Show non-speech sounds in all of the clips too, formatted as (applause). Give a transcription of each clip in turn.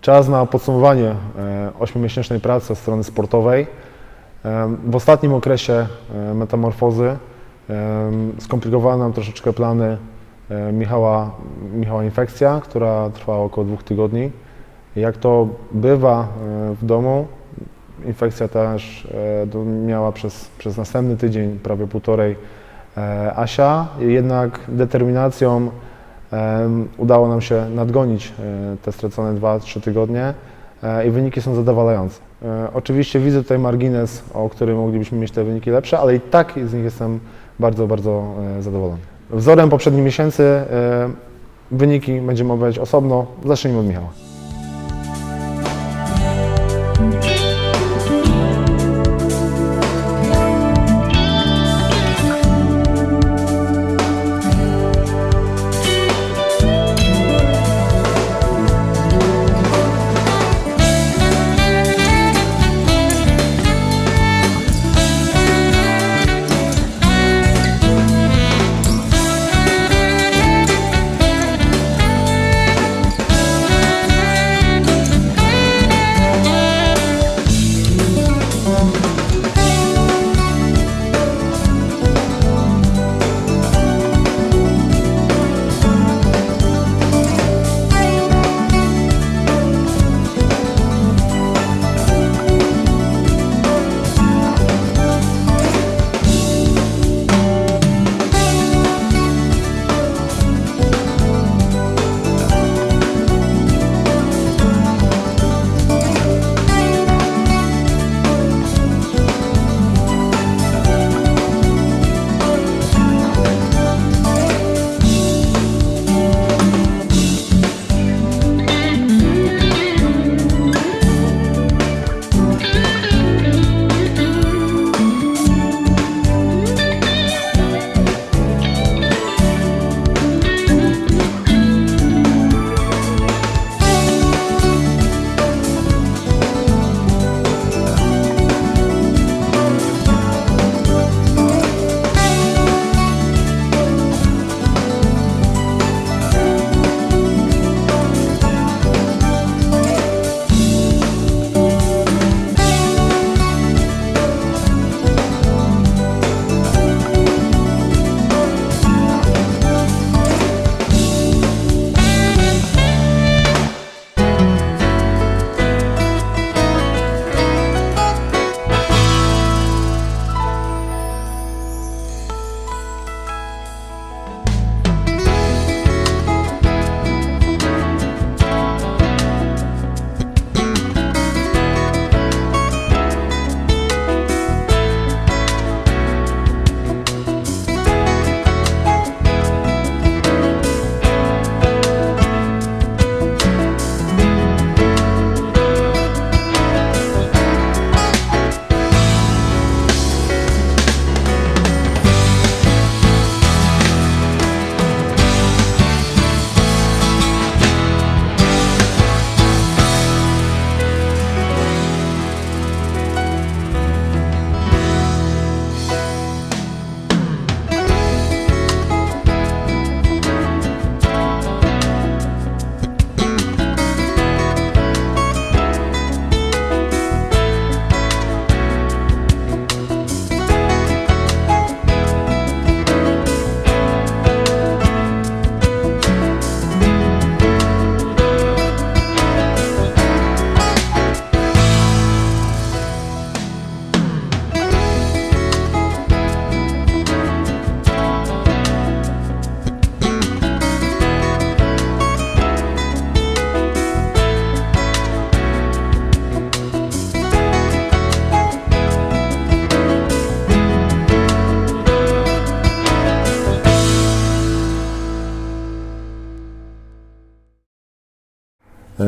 Czas na podsumowanie e, ośmiomiesięcznej pracy strony sportowej. E, W ostatnim okresie e, metamorfozy e, skomplikowała nam troszeczkę plany e, Michała, Michała infekcja, która trwała około dwóch tygodni. Jak to bywa e, w domu, infekcja też e, miała przez, przez następny tydzień, prawie półtorej, e, Asia. Jednak determinacją Udało nam się nadgonić e, te stracone 2-3 tygodnie e, i wyniki są zadowalające. E, Oczywiście widzę tutaj margines, o którym moglibyśmy mieć te wyniki lepsze, ale i tak z nich jestem bardzo, bardzo zadowolony. Wzorem poprzednich miesięcy wyniki będziemy omawiać osobno. Zacznijmy od Michała.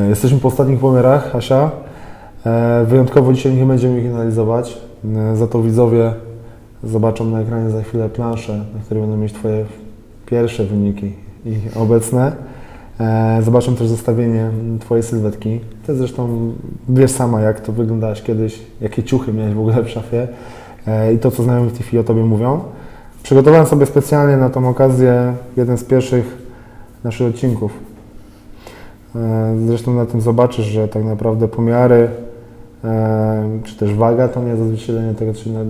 Jesteśmy po ostatnich pomiarach, Asia. E, Wyjątkowo dzisiaj nie będziemy ich analizować, e, za to widzowie zobaczą na ekranie za chwilę planszę, na której będą mieć Twoje pierwsze wyniki i obecne. E, Zobaczą też zestawienie Twojej sylwetki. Ty zresztą wiesz sama, jak to wyglądałaś kiedyś, jakie ciuchy miałeś w ogóle w szafie e, i to, co znajomi w TV o Tobie mówią. Przygotowałem sobie specjalnie na tą okazję jeden z pierwszych naszych odcinków. E, Zresztą na tym zobaczysz, że tak naprawdę pomiary e, czy też waga to nie odzwierciedlenie tego, co się na,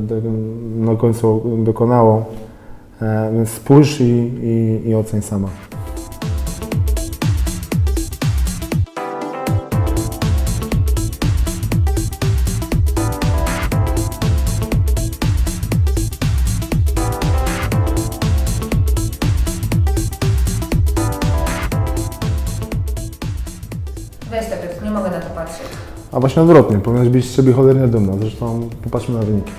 na końcu dokonało. E, Więc spójrz i, i, i oceń sama. A właśnie odwrotnie, powinnaś być z siebie cholernie dumna. Zresztą popatrzmy na wyniki.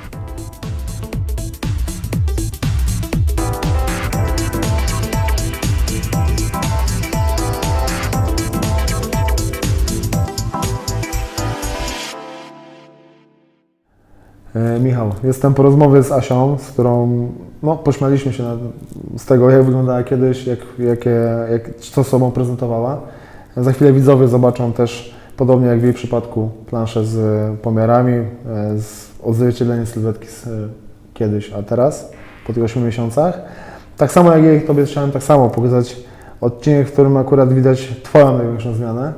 E, Michał, jestem po rozmowie z Asią, z którą no, pośmialiśmy się na, z tego, jak wyglądała kiedyś, jak, jakie, jak, co sobą prezentowała. Za chwilę widzowie zobaczą też, podobnie jak w jej przypadku, planszę z pomiarami, e, z odzwierciedleniem sylwetki z e, kiedyś, a teraz, po tych 8 miesiącach. Tak samo jak jej Tobie chciałem tak samo pokazać odcinek, w którym akurat widać Twoją największą zmianę,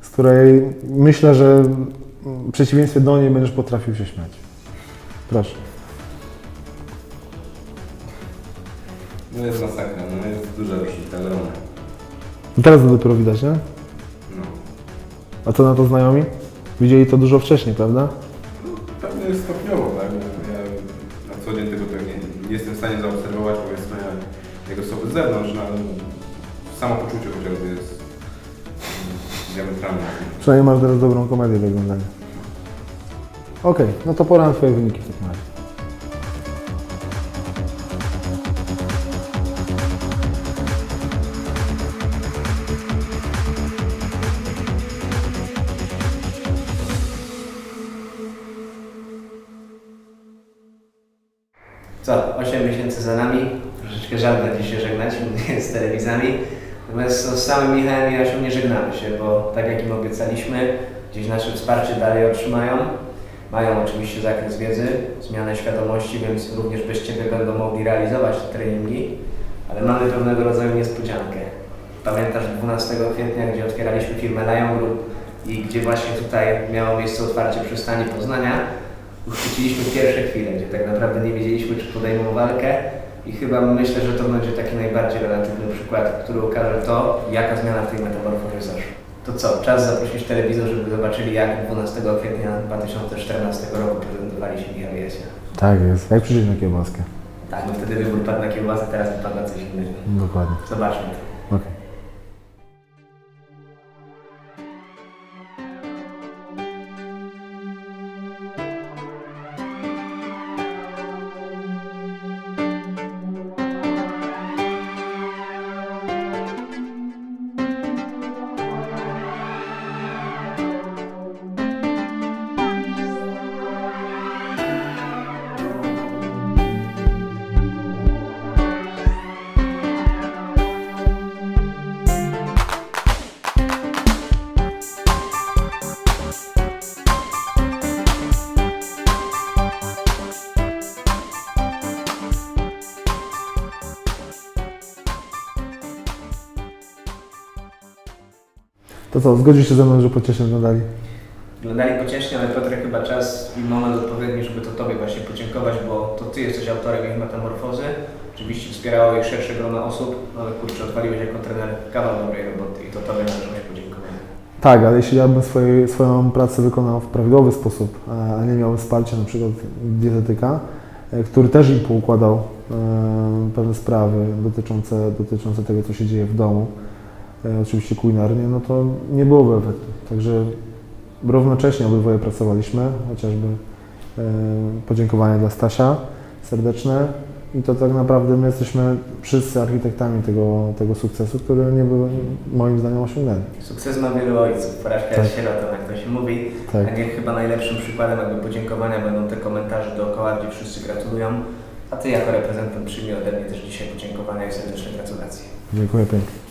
z której myślę, że w przeciwieństwie do niej będziesz potrafił się śmiać. Proszę. No jest masakra, no jest duża różnica, ale ona. Teraz to dopiero widać, nie? A co na to znajomi? Widzieli to dużo wcześniej, prawda? Pewnie jest stopniowo, tak? Ja na co dzień tego tak nie, jestem w stanie zaobserwować, powiedzmy, jak osoby z zewnątrz, no ale samo poczucie chociażby jest diametralne. Przynajmniej masz teraz dobrą komedię do oglądania. Okej, no to pora na Twoje wyniki w takim razie. Co, 8 miesięcy za nami, troszeczkę żal będzie się żegnać (laughs) z telewizami. Natomiast z samym Michałem i Asią nie żegnamy się, bo tak jak im obiecaliśmy, gdzieś nasze wsparcie dalej otrzymają. Mają oczywiście zakres wiedzy, zmianę świadomości, więc również bez Ciebie będą mogli realizować te treningi, ale mamy pewnego rodzaju niespodziankę. Pamiętasz 12 kwietnia, gdzie otwieraliśmy firmę Lion Group i gdzie właśnie tutaj miało miejsce otwarcie przystani Poznania, uchwyciliśmy pierwsze chwile, gdzie tak naprawdę nie wiedzieliśmy, czy podejmą walkę i chyba myślę, że to będzie taki najbardziej relatywny przykład, który ukaże to, jaka zmiana w tej metamorfozie zaszła. To co, czas zaprosić telewizor, żeby zobaczyli, jak 12 kwietnia 2014 roku prezentowali się Michał Jasia. Tak jest, jak przyjść na kiełbaskę. Tak, no wtedy wybór padł na kiełbasę, teraz wypadł na coś innego. Dokładnie. Zobaczmy To co, zgodzisz się ze mną, że pociesznie oglądali? Oglądali pociesznie, ale Piotrek chyba czas i moment odpowiedni, żeby to Tobie właśnie podziękować, bo to Ty jesteś autorem ich metamorfozy. Oczywiście wspierało ich szersze grono osób, no ale kurczę, odwaliłeś jako trener kawał dobrej roboty i to Tobie należą się podziękowania. Tak, ale jeśli ja bym swojej, swoją pracę wykonał w prawidłowy sposób, a nie miał wsparcia na przykład dietetyka, e, który też im poukładał e, pewne sprawy dotyczące, dotyczące tego, co się dzieje w domu, oczywiście kulinarnie, no to nie byłoby efektu. Także równocześnie obydwoje pracowaliśmy, chociażby e, podziękowania dla Stasia serdeczne i to tak naprawdę my jesteśmy wszyscy architektami tego, tego sukcesu, który nie był moim zdaniem osiągnięty. Sukces ma wielu ojców, porażka Tak. jest sierotą, jak to się mówi. Tak. A niech chyba najlepszym przykładem jakby podziękowania będą te komentarze dookoła, gdzie wszyscy gratulują. A Ty jako reprezentant przyjmij ode mnie też dzisiaj podziękowania i serdeczne gratulacje. Dziękuję pięknie.